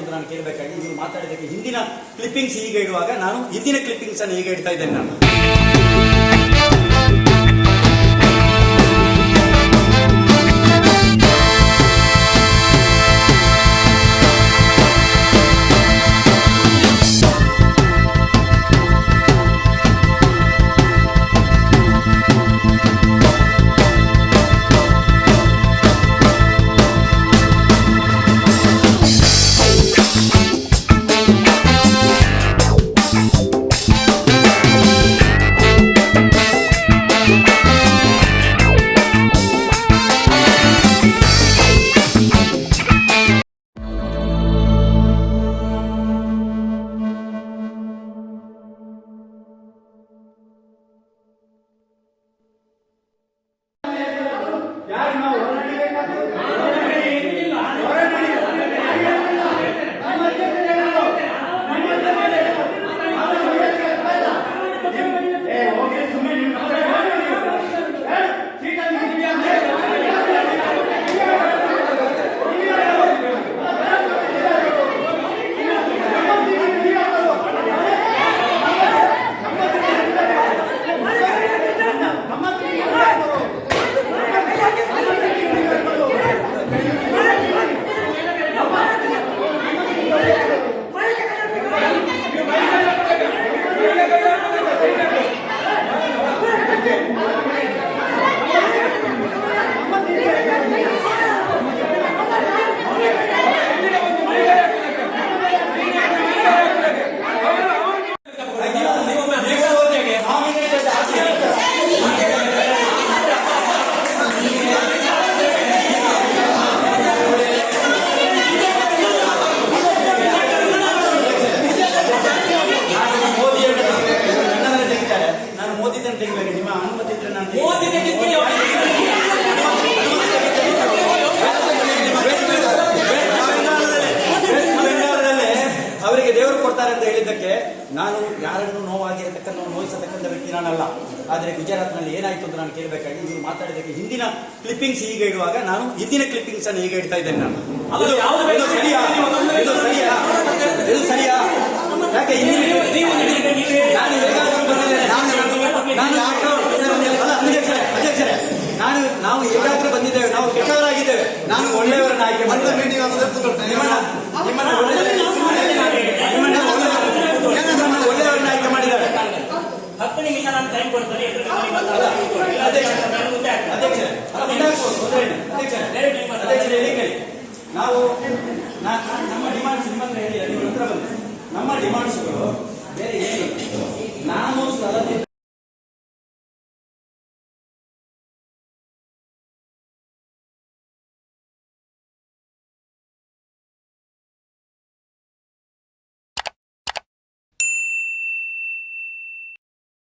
ಅಂತ ನಾನು ಕೇಳಬೇಕಾಗಿ ನೀವು ಮಾತಾಡಿದಕ್ಕೆ ಹಿಂದಿನ ಕ್ಲಿಪ್ಪಿಂಗ್ಸ್ ಹೀಗೆ ಇಡುವಾಗ ನಾನು ಹಿಂದಿನ ಕ್ಲಿಪ್ಪಿಂಗ್ಸ್ ಅನ್ನು ಹೀಗೆ ಇಡ್ತಾ ಇದ್ದೇನೆ ನಾನು. ಹೇಳಿದ್ದಕ್ಕೆ ನಾನು ಯಾರನ್ನು ನೋವಾಗಿರತಕ್ಕಂಥ ನೋಯಿಸತಕ್ಕಂಥ ವ್ಯಕ್ತಿ ನಾನಲ್ಲ. ಆದರೆ ಗುಜರಾತ್ನಲ್ಲಿ ಏನಾಯ್ತು ಅಂತ ನಾನು ಕೇಳಬೇಕಾಗಿ ನೀವು ಮಾತಾಡಿದಕ್ಕೆ ಹಿಂದಿನ ಕ್ಲಿಪ್ಪಿಂಗ್ಸ್ ಈಗ ಇಡುವಾಗ ನಾನು ಹಿಂದಿನ ಕ್ಲಿಪ್ಪಿಂಗ್ಸ್ ಅನ್ನು ಈಗ ಇಡ್ತಾ ಇದ್ದೇನೆ ನಾನು. ಅದು ಯಾವುದು ಸರಿಯಾ? ಇದು ಸರಿಯಾ? ಇದು ಸರಿಯಾ? ಯಾಕೆ ನಾನು ನಾನು ನಾನು ಅಲ್ಲ, ಅಧ್ಯಕ್ಷರೇ ಅಧ್ಯಕ್ಷರೇ. ನಾನು ನಾವು ಹೇಗಾದ್ರೂ ಬಂದಿದ್ದೇವೆ. ನಾವು ಕೆಟ್ಟವರಾಗಿದ್ದೇವೆ. ನಾನು ಒಳ್ಳೆಯವರನ್ನ ಆಯ್ಕೆ ಮಾಡಿದ್ದೇನೆ ಹತ್ತು ನಿಮಿಷ ನಾನು ಟೈಮ್ ಕೊಡ್ತೇನೆ. ನೀವು ನಮ್ಮ ಡಿಮಾಂಡ್ಸ್ ನಿಮ್ಮ ಹತ್ರ ಹೇಳಿ ನಿಮ್ಮ ಹತ್ರ ಬಂದು. ನಮ್ಮ ಡಿಮಾಂಡ್ಸ್ಗಳು ಬೇರೆ ಏನು